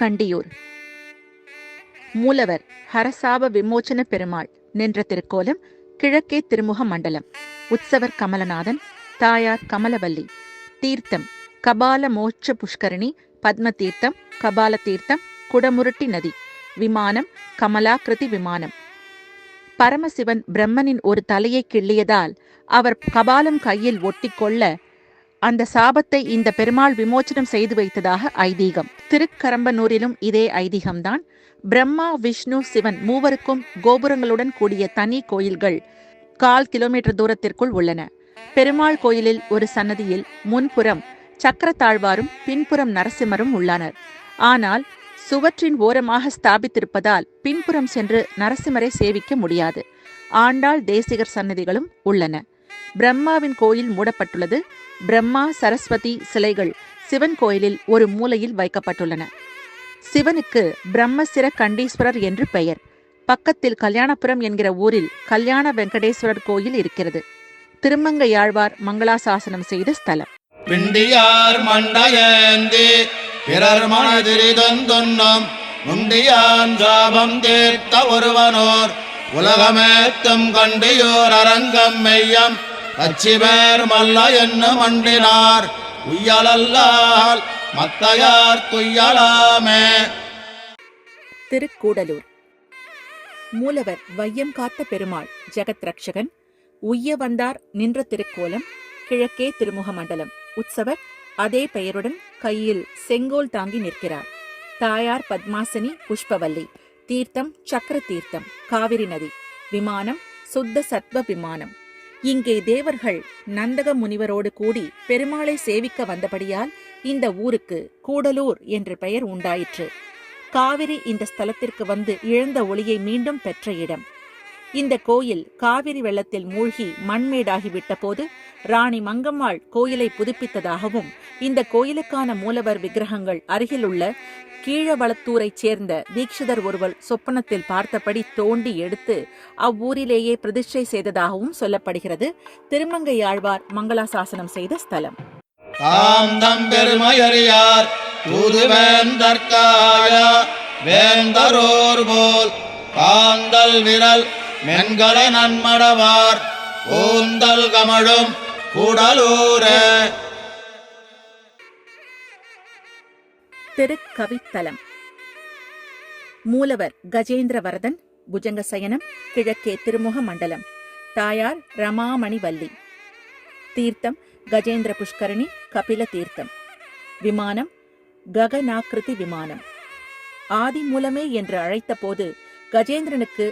கண்டியூர். மூலவர் ஹரசாப விமோச்சன பெருமாள் நின்ற திருக்கோலம் கிழக்கே திருமுக மண்டலம். உற்சவர் கமலநாதன் தாயார் கமலவல்லி. தீர்த்தம் கபால மோட்ச புஷ்கரணி பத்ம தீர்த்தம் கபால தீர்த்தம் குடமுருட்டி நதி. விமானம் கமலாகிருதி விமானம். பரமசிவன் பிரம்மனின் ஒரு தலையை கிள்ளியதால் அவர் கபாலம் கையில் ஒட்டிக்கொள்ள அந்த சாபத்தை இந்த பெருமாள் விமோச்சனம் செய்து வைத்ததாக ஐதீகம். திருக்கரம்பனூரிலும் இதே ஐதீகம்தான். பிரம்மா விஷ்ணு சிவன் மூவருக்கும் கோபுரங்களுடன் கூடிய தனி கோயில்கள் கால் கிலோமீட்டர் தூரத்திற்குள் உள்ளன. பெருமாள் கோயிலில் ஒரு சன்னதியில் முன்புறம் சக்கரத்தாழ்வாரும் பின்புறம் நரசிம்மரும் உள்ளனர். ஆனால் சுவற்றின் ஓரமாக ஸ்தாபித்திருப்பதால் பின்புறம் சென்று நரசிம்மரை சேவிக்க முடியாது. ஆண்டாள் தேசிகர் சன்னதிகளும் உள்ளன. பிரம்மாவின் கோயில் மூடப்பட்டுள்ளது. பிரம்மா சரஸ்வதி சிலைகள் சிவன் கோயிலில் ஒரு மூலையில் வைக்கப்பட்டுள்ளன. சிவனுக்கு பிரம்மசிர கண்டீஸ்வரர் என்று பெயர். பக்கத்தில் கல்யாணபுரம் என்கிற ஊரில் கல்யாண வெங்கடேஸ்வரர் கோயில் இருக்கிறது. திருமங்கையாழ்வார் மங்களாசாசனம் செய்த ஸ்தலம். பிண்டியார் மண்டையேந்தி பிறர் முண்டியான் சாபம் தீர்த்த ஒருவனோர் உலகமேத்தும் கண்டியோர் அரங்கம் மெய்யம். கச்சிபேர் மல்ல என்ன மண்டினார் உய்யலல்லால் மத்தையார் துய்யலாமே. திருக்கூடலூர். மூலவர் வையம் காத்த பெருமாள் ஜெகத் ரக்ஷகன் உய்ய வந்தார் நின்ற திருக்கோலம் கிழக்கே திருமுக மண்டலம். உற்சவர் அதே பெயருடன் கையில் செங்கோல் தாங்கி நிற்கிறார். தாயார் பத்மாசனி புஷ்பவல்லி. தீர்த்தம் சக்கர தீர்த்தம் காவிரி நதி. விமானம் சுத்த சத்வ விமானம். இங்கே தேவர்கள் நந்தக முனிவரோடு கூடி பெருமாளை சேவிக்க வந்தபடியால் இந்த ஊருக்கு கூடலூர் என்ற பெயர் உண்டாயிற்று. காவிரி இந்த ஸ்தலத்திற்கு வந்து இழந்த ஒளியை மீண்டும் பெற்ற இடம். இந்த கோயில் காவிரி வெள்ளத்தில் மூழ்கி மண்மேடாகிவிட்ட போது ராணி மங்கம்மாள் கோயிலை புதுப்பித்ததாகவும் இந்த கோயிலுக்கான மூலவர் விக்கிரகங்கள் அருகிலுள்ள கீழவளத்தூரைச் சேர்ந்த தீட்சிதர் ஒருவர் சொப்பனத்தில் பார்த்தபடி தோண்டி எடுத்து அவ்வூரிலேயே பிரதிஷ்டை செய்ததாகவும் சொல்லப்படுகிறது. திருமங்கையாழ்வார் மங்களாசாசனம் செய்த ஸ்தலம். தாம் தம் பெருமையறியார் தூது வேந்தரோர் போல் காந்தல் விரல் மென்கலை நன்மடவார் கூந்தல் கமழும் கூடலூர. திருக்கவித்தலம் மூலவர் கஜேந்திர வரதன் புஜங்க சயனம் கிழக்கே திருமுக மண்டலம் தாயார் ரமாமணிவல்லி. தீர்த்தம் கஜேந்திர புஷ்கரணி கபில தீர்த்தம் விமானம் ககனாக்கிருதி விமானம். ஆதி மூலமே என்று அழைத்த போது கஜேந்திரனுக்கு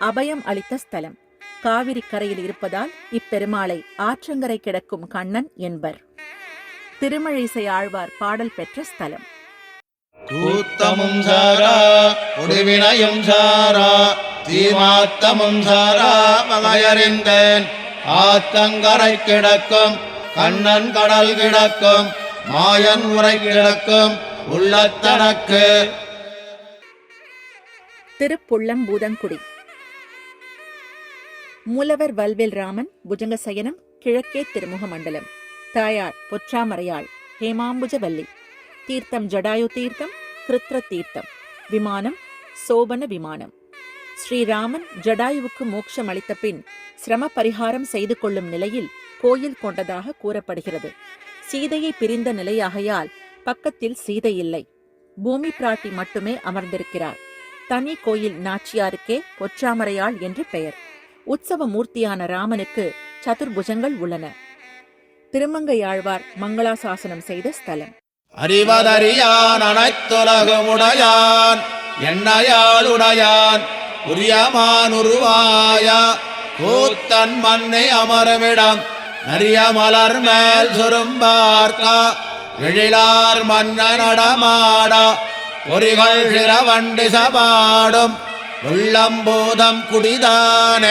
அபயம் அளித்த ஸ்தலம். காவிரி கரையில் இருப்பதால் இப்பெருமாளை ஆற்றங்கரை கிடக்கும் கண்ணன் என்பர். திருமழிசை ஆழ்வார் பாடல் பெற்ற ஸ்தலம். கூத்தமும் சாரா குடிவினையும் சாரா தீமாத்தமும் சாரா வகையறிந்தேன் ஆத்தங்கரை கிடக்கும் கண்ணன் கடல் கிடக்கும் மாயன் உரை கிடக்கும் உள்ளத்தனக்கு. திருப்புள்ளம்பூதங்குடி. மூலவர் வல்வேல் ராமன் புஜங்க சயனம் கிழக்கே திருமுக மண்டலம் தாயார் பொற்றாமரையாள் ஹேமாம்புஜவல்லி. தீர்த்தம் ஜடாயு தீர்த்தம் கிருத்ர தீர்த்தம். விமானம் சோபன விமானம். ஸ்ரீராமன் ஜடாயுவுக்கு மோட்சம் அளித்த பின் சிரம பரிகாரம் செய்து கொள்ளும் நிலையில் கோயில் கொண்டதாக கூறப்படுகிறது. சீதையை பிரிந்த நிலையாகையால் பக்கத்தில் சீதை இல்லை. பூமி பிராட்டி மட்டுமே அமர்ந்திருக்கிறார். தனி கோயில் நாச்சியாருக்கே பொற்றாமரையாள் என்று பெயர். உற்சவ மூர்த்தியான ராமனுக்கு சதுர்புஜங்கள் உள்ளன. திருமங்கையாழ்வார் மங்களாசாசனம் செய்த ஸ்தலம். அறிவதறியான் அனைத்துலகமுடையான் எண்ணையாளுடையான் உரியமான் உருவாய கூத்தன் மண்ணை அமரமிடம் நரிய மலர் மேல் சுரும்பார்க்கா எழிலார் மன்ன நடமாடா பொறிகள் சிறவண்டி சபாடும் உள்ளம்பூதம் குடிதான?